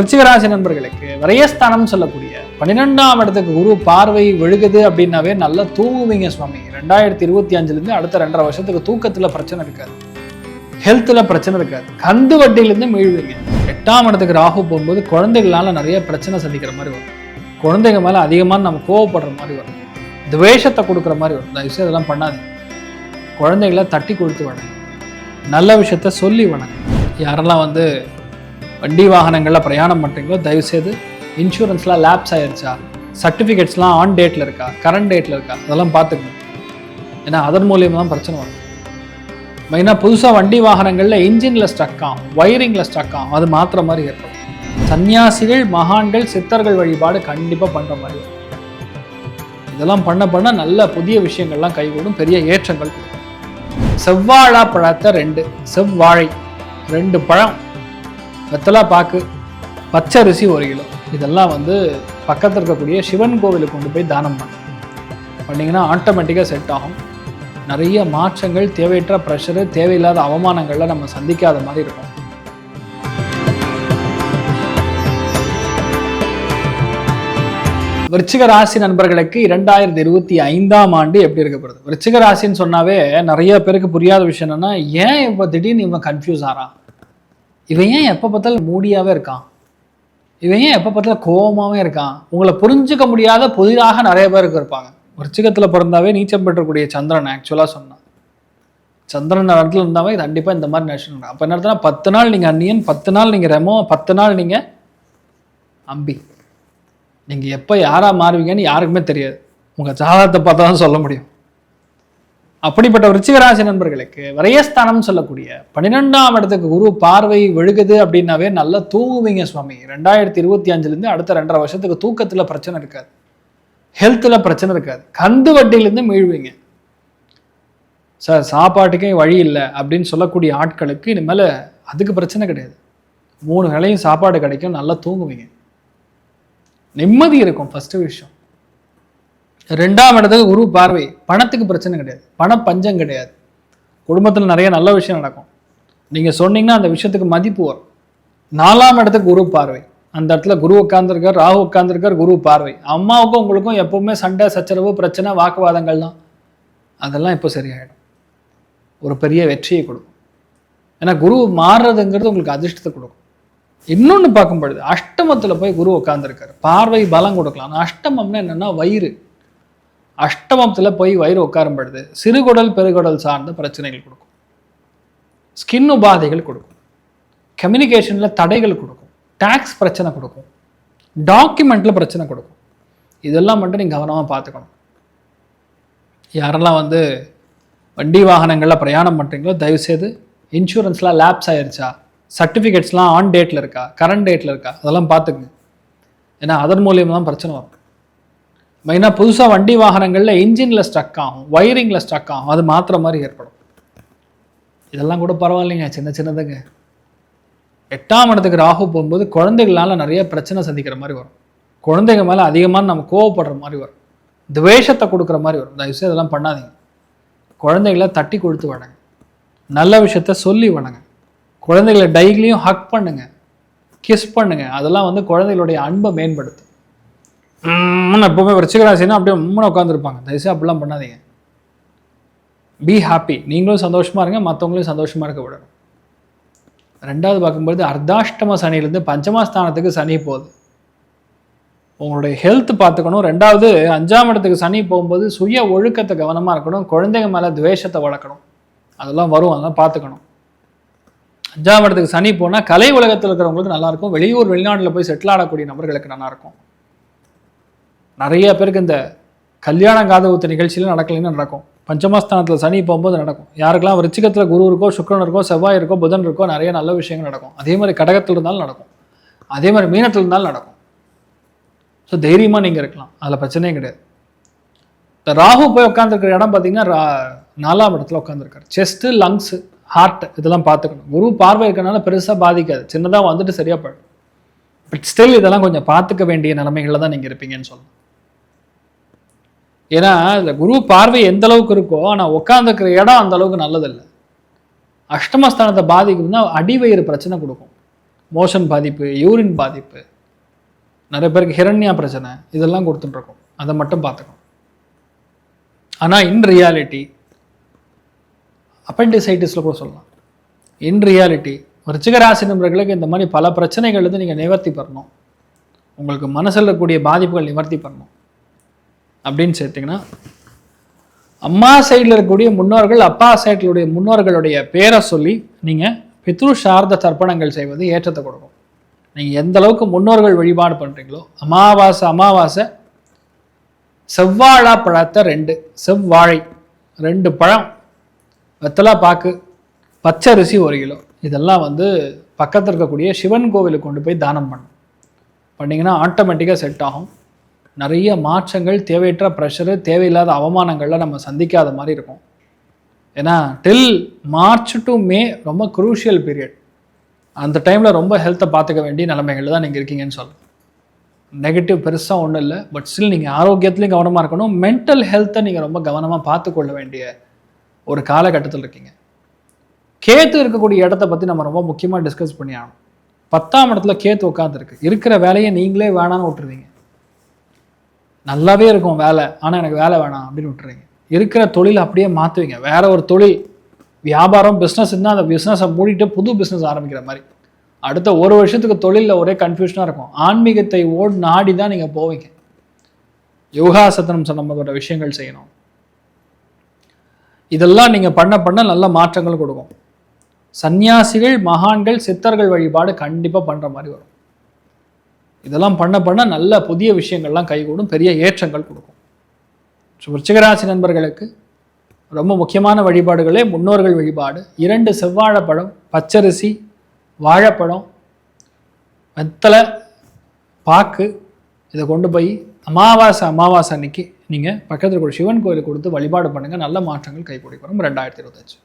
ரிச்சிகராசி நண்பர்களுக்கு விரயஸ்தானம் சொல்லக்கூடிய பன்னிரெண்டாம் இடத்துக்கு குரு பார்வை விழுகுது அப்படின்னாவே நல்லா தூங்குவீங்க சுவாமி. ரெண்டாயிரத்தி இருபத்தி அஞ்சுலேருந்து அடுத்த ரெண்டரை வருஷத்துக்கு தூக்கத்தில் பிரச்சனை இருக்காது. ஹெல்த்தில் பிரச்சனை இருக்காது. கந்து வட்டியிலேருந்து மீழ்வீங்க எட்டாம் இடத்துக்கு ராகு போகும்போது குழந்தைகளால நிறைய பிரச்சனை சந்திக்கிற மாதிரி வரும். குழந்தைங்க மேலே அதிகமாக நம்ம கோவப்படுற மாதிரி வரும். துவேஷத்தை கொடுக்குற மாதிரி வரும். தயவுசு இதெல்லாம் பண்ணாது குழந்தைகளை தட்டி கொடுத்து வணங்க நல்ல விஷயத்த சொல்லி வணங்க யாரெல்லாம் வந்து வண்டி வாகனங்களில் பிரயாணம் பண்ணுறீங்களோ தயவுசெய்து இன்சூரன்ஸ்லாம் லேப்ஸ் ஆயிடுச்சா சர்டிஃபிகேட்ஸ்லாம் ஆன் டேட்டில் இருக்கா? கரண்ட் டேட்டில் இருக்கா? அதெல்லாம் பார்த்துக்கணும். ஏன்னா அதன் மூலியமாக தான் பிரச்சனை வரும். மெயினாக புதுசாக வண்டி வாகனங்களில் இன்ஜினில் ஸ்டக் ஆகும் ஒயரிங்கில் ஸ்டக் ஆகும் அது மாற்றுற மாதிரி ஏற்படும். சன்னியாசிகள் மகான்கள் சித்தர்கள் வழிபாடு கண்டிப்பாக பண்ணுற மாதிரி இதெல்லாம் பண்ண பண்ண நல்ல புதிய விஷயங்கள்லாம் கைகூடும் பெரிய ஏற்றங்கள். செவ்வாழா பழத்தை ரெண்டு செவ்வாழை ரெண்டு பழம். வெத்தலா பாக்கு பச்சை அரிசி ஒரு கிலோ. இதெல்லாம் வந்து பக்கத்தில் இருக்கக்கூடிய சிவன் கோவிலுக்கு கொண்டு போய் தானம் பண்ணு பண்ணிங்கன்னா ஆட்டோமேட்டிக்காக செட் ஆகும். நிறைய மாற்றங்கள் தேவையற்ற ப்ரெஷரு தேவையில்லாத அவமானங்களை நம்ம சந்திக்காத மாதிரி இருக்கும். விருச்சிக ராசி நண்பர்களுக்கு இரண்டாயிரத்தி இருபத்தி ஐந்தாம் ஆண்டு எப்படி இருக்கப்படுது விருச்சிக ராசின்னு சொன்னாவே நிறைய பேருக்கு புரியாத விஷயம் என்னன்னா ஏன் இப்போ திடீர்னு இவன் கன்ஃபியூஸ் ஆறான்? இவன் ஏன் எப்போ பார்த்தாலும் மூடியாகவே இருக்கான்? இவன் ஏன் எப்போ பார்த்தாலும் கோபமாகவே இருக்கான்? உங்களை புரிஞ்சுக்க முடியாத புதிதாக நிறைய பேருக்கு இருப்பாங்க. விருச்சிகத்தில் பிறந்தாவே நீச்சம் பெற்றக்கூடிய சந்திரன் ஆக்சுவலாக சொன்னான். சந்திரன் இடத்துல இருந்தாவே கண்டிப்பாக இந்த மாதிரி நேஷன் அப்போ என்ன அர்த்தம்னா பத்து நாள் நீங்கள் அந்நியன் பத்து நாள் நீங்கள் ரெமோ பத்து நாள் நீங்கள் அம்பி. நீங்கள் எப்போ யாராக மாறுவீங்கன்னு யாருக்குமே தெரியாது. உங்கள் ஜாதகத்தை பார்த்தா தான் சொல்ல முடியும். அப்படிப்பட்ட விருச்சிகராசி நண்பர்களுக்கு விரயஸ்தானம் சொல்லக்கூடிய பன்னிரெண்டாம் இடத்துக்கு குரு பார்வை விழுகுது அப்படின்னாவே நல்லா தூங்குவீங்க சுவாமி. ரெண்டாயிரத்தி இருபத்தி அஞ்சுலேருந்து அடுத்த ரெண்டரை வருஷத்துக்கு தூக்கத்தில் பிரச்சனை இருக்காது. ஹெல்த்தில் பிரச்சனை இருக்காது. கந்து வட்டியிலேருந்து மீழ்வீங்க. சார் சாப்பாட்டுக்கே வழி இல்லை அப்படின்னு சொல்லக்கூடிய ஆட்களுக்கு இனிமேல் அதுக்கு பிரச்சனை கிடையாது. மூணு வேளையும் சாப்பாடு கிடைக்கும் நல்லா தூங்குவீங்க. நிம்மதி இருக்கும் ஃபஸ்ட்டு விஷயம். ரெண்டாம் இடத்துக்கு குரு பார்வை. பணத்துக்கு பிரச்சனை கிடையாது. பண பஞ்சம் கிடையாது. குடும்பத்தில் நிறைய நல்ல விஷயம் நடக்கும். நீங்கள் சொன்னீங்கன்னா அந்த விஷயத்துக்கு மதிப்பு வரும். நாலாம் இடத்துக்கு குரு பார்வை. அந்த இடத்துல குரு உட்காந்துருக்கார் ராகு உட்காந்துருக்கார் குரு பார்வை. அம்மாவுக்கும் உங்களுக்கும் எப்பவுமே சண்டை சச்சரவு பிரச்சனை வாக்குவாதங்கள் தான். அதெல்லாம் இப்போ சரியாயிடும். ஒரு பெரிய வெற்றியை கொடுக்கும். ஏன்னா குரு மாறுறதுங்கிறது உங்களுக்கு அதிர்ஷ்டத்தை கொடுக்கும். இன்னொன்று பார்க்கும் பொழுது அஷ்டமத்தில் போய் குரு உட்காந்துருக்காரு பார்வை பலம் கொடுக்கலாம். ஆனால் அஷ்டமம்னா என்னென்னா வயிறு. அஷ்டமத்தில் போய் வயிறு உட்காரும் பொழுது சிறுகுடல் பெருகுடல் சார்ந்த பிரச்சனைகள் கொடுக்கும். ஸ்கின் உபாதைகள் கொடுக்கும். கம்யூனிகேஷனில் தடைகள் கொடுக்கும். டேக்ஸ் பிரச்சனை கொடுக்கும். டாக்குமெண்ட்டில் பிரச்சனை கொடுக்கும். இதெல்லாம் மட்டும் நீங்கள் கவனமாக பார்த்துக்கணும். யாரெல்லாம் வந்து வண்டி வாகனங்களில் பிரயாணம் பண்ணுறீங்களோ தயவுசெய்து இன்சூரன்ஸ்லாம் லேப்ஸ் ஆயிருச்சா? சர்டிஃபிகேட்ஸ்லாம் ஆன் டேட்டில் இருக்கா? கரண்ட் டேட்டில் இருக்கா? அதெல்லாம் பார்த்துக்குங்க. ஏன்னா அதன் மூலியமாக தான் பிரச்சனை வரும். மெயினாக புதுசாக வண்டி வாகனங்களில் இன்ஜினில் ஸ்டக் ஆகும் ஒயரிங்கில் ஸ்டக் ஆகும். அது மாத்திர மாதிரி ஏற்படும். இதெல்லாம் கூட பரவாயில்லைங்க சின்ன சின்னதுங்க. எட்டாம் இடத்துக்கு ராகு போகும்போது குழந்தைகளால் நிறைய பிரச்சனை சந்திக்கிற மாதிரி வரும். குழந்தைங்க மேலே அதிகமாக நம்ம கோவப்படுற மாதிரி வரும். துவேஷத்தை கொடுக்குற மாதிரி வரும். தயவுசெய்து இதெல்லாம் பண்ணாதீங்க. குழந்தைகளை தட்டி கொடுத்து வணங்க. நல்ல விஷயத்த சொல்லி வணங்க. குழந்தைகளை டைலியும் ஹக் பண்ணுங்க. கிஸ் பண்ணுங்கள் அதெல்லாம் வந்து குழந்தைகளுடைய அன்பை மேம்படுத்தும். உம்முன்னு எப்பவுமே விருச்சிகராசினா அப்படியே உம்முன்னு உட்காந்துருப்பாங்க தயவுசெய்து அப்படிலாம் பண்ணாதீங்க. பி ஹாப்பி நீங்களும் சந்தோஷமாக இருங்க மற்றவங்களையும் சந்தோஷமாக இருக்க விடணும். ரெண்டாவது பார்க்கும்போது அர்த்தாஷ்டம சனியிலேருந்து பஞ்சமஸ்தானத்துக்கு சனி போகுது. உங்களுடைய ஹெல்த் பார்த்துக்கணும். ரெண்டாவது அஞ்சாம் இடத்துக்கு சனி போகும்போது சுய ஒழுக்கத்தை கவனமாக இருக்கணும். குழந்தைங்க மேலே துவேஷத்தை வளர்க்கணும். அதெல்லாம் வரும் அதெல்லாம் பார்த்துக்கணும். அஞ்சாம் இடத்துக்கு சனி போனால் கலை உலகத்தில் இருக்கிறவங்களுக்கு நல்லாயிருக்கும் வெளியூர் வெளிநாட்டில் போய் செட்டில் ஆடக்கூடிய நபர்களுக்கு நல்லாயிருக்கும் நிறைய பேருக்கு இந்த கல்யாண காத நிகழ்ச்சியில் நிகழ்ச்சியில நடக்கலைன்னு நடக்கும். பஞ்சமஸ்தானத்தில் சனி போகும்போது நடக்கும். யாருக்கெல்லாம் விருச்சிகத்தில் குரு இருக்கோ சுக்கிரன் இருக்கோ செவ்வாய் இருக்கோ புதன் இருக்கோ நிறைய நல்ல விஷயங்கள் நடக்கும். அதே மாதிரி கடகத்தில் இருந்தாலும் நடக்கும். அதே மாதிரி மீனத்தில் இருந்தாலும் நடக்கும். ஸோ தைரியமாக நீங்கள் இருக்கலாம். அதில் பிரச்சனையே கிடையாது. இந்த ராகு போய் உட்காந்துருக்கிற இடம் பார்த்தீங்கன்னா ரா- நாலாம் இடத்துல உட்காந்துருக்காரு செஸ்ட்டு லங்ஸு ஹார்ட் இதெல்லாம் பார்த்துக்கணும். குரு பார்வை இருக்கனால பெருசாக பாதிக்காது. சின்னதாக வந்துட்டு சரியா போயிடும். பட் ஸ்டில் இதெல்லாம் கொஞ்சம் பார்த்துக்க வேண்டிய நிலைமைகளில் தான் நீங்கள் இருப்பீங்கன்னு சொல்லணும். ஏன்னா இந்த குரு பார்வை எந்த அளவுக்கு இருக்கோ ஆனால் உட்காந்துக்கிற இடம் அந்த அளவுக்கு நல்லதில்லை. அஷ்டமஸ்தானத்தை பாதிக்குதுன்னா அடிவயிறு பிரச்சனை கொடுக்கும். மோஷன் பாதிப்பு யூரின் பாதிப்பு. நிறைய பேருக்கு ஹிரண்யா பிரச்சனை இதெல்லாம் கொடுத்துட்டுருக்கோம். அதை மட்டும் பார்த்துக்கணும். ஆனால் இன் ரியாலிட்டி அப்பெண்டிசைட்டிஸில் கூட சொல்லலாம். இன் ரியாலிட்டி ரிச்சிகராசி நண்பர்களுக்கு இந்த மாதிரி பல பிரச்சனைகள் வந்து நீங்கள் நிவர்த்தி பண்ணணும். உங்களுக்கு மனசில் இருக்கக்கூடிய பாதிப்புகள் நிவர்த்தி பண்ணணும். அப்படின்னு சேர்த்திங்கன்னா அம்மா சைடில் இருக்கக்கூடிய முன்னோர்கள் அப்பா சைட்லுடைய முன்னோர்களுடைய பேரை சொல்லி நீங்கள் பித்ரு சார்ந்த தர்ப்பணங்கள் செய்வது ஏற்றத்தை கொடுக்கும். நீங்கள் எந்த அளவுக்கு முன்னோர்கள் வழிபாடு பண்ணுறீங்களோ அமாவாசை அமாவாசை செவ்வாழா பழத்தை ரெண்டு செவ்வாழை ரெண்டு பழம் வெத்தலா பாக்கு பச்சரிசி ஒரு கிலோ. இதெல்லாம் வந்து பக்கத்தில் இருக்கக்கூடிய சிவன் கோவிலுக்கு கொண்டு போய் தானம் பண்ணும் பண்ணிங்கன்னா ஆட்டோமேட்டிக்காக செட் ஆகும். நிறைய மாற்றங்கள் தேவையற்ற ப்ரெஷரு தேவையில்லாத அவமானங்கள்லாம் நம்ம சந்திக்காத மாதிரி இருக்கும். ஏன்னா டில் மார்ச் டு மே ரொம்ப குரூஷியல் பீரியட் அந்த டைமில் ரொம்ப ஹெல்த்தை பார்த்துக்க வேண்டிய நிலைமைகள் தான் நீங்கள் இருக்கீங்கன்னு சொல்லலாம் நெகட்டிவ் பெருசாக ஒன்றும் இல்லை பட் ஸ்டில் நீங்கள் ஆரோக்கியத்துலையும் கவனமாக இருக்கணும். மென்டல் ஹெல்த்தை நீங்கள் ரொம்ப கவனமாக பார்த்துக்கொள்ள வேண்டிய ஒரு காலகட்டத்தில் இருக்கீங்க. கேத்து இருக்கக்கூடிய இடத்த பற்றி நம்ம ரொம்ப முக்கியமாக டிஸ்கஸ் பண்ணி ஆகணும். பத்தாம் இடத்துல கேத்து உட்காந்துருக்கு இருக்கிற வேலையை நீங்களே வேணான்னு விட்டுருவீங்க. நல்லாவே இருக்கும் வேலை. ஆனால் எனக்கு வேலை வேணாம் அப்படின்னு விட்டுறீங்க. இருக்கிற தொழில் அப்படியே மாற்றுவீங்க வேற ஒரு தொழில். வியாபாரம் பிஸ்னஸ் இருந்தால் அந்த பிஸ்னஸை மூடிட்டு புது பிஸ்னஸ் ஆரம்பிக்கிற மாதிரி. அடுத்த ஒரு வருஷத்துக்கு தொழிலில் ஒரே கன்ஃபியூஷனாக இருக்கும். ஆன்மீகத்தை ஓடு நாடி தான் நீங்கள் போவீங்க. யோகாசத்தனம் சம்பந்தப்பட்ட விஷயங்கள் செய்யணும். இதெல்லாம் நீங்கள் பண்ண பண்ண நல்ல மாற்றங்கள் கொடுக்கும். சந்நியாசிகள் மகான்கள் சித்தர்கள் வழிபாடு கண்டிப்பாக பண்ணுற மாதிரி வரும். இதெல்லாம் பண்ண பண்ண நல்ல புதிய விஷயங்கள்லாம் கைகூடும் பெரிய ஏற்றங்கள் கொடுக்கும். ஸோ விருச்சிகராசி நண்பர்களுக்கு ரொம்ப முக்கியமான வழிபாடுகளே முன்னோர்கள் வழிபாடு. இரண்டு செவ்வாழைப்பழம் பச்சரிசி வாழைப்பழம் வெத்தலை பாக்கு இதை கொண்டு போய் அமாவாசை அமாவாசை அன்னைக்கு நீங்கள் பக்கத்தில் இருக்கிற சிவன் கோயிலுக்கு கொடுத்து வழிபாடு பண்ணுங்கள் நல்ல மாற்றங்கள் கைகூடி வரும். ரெண்டாயிரத்தி இருபத்தஞ்சு.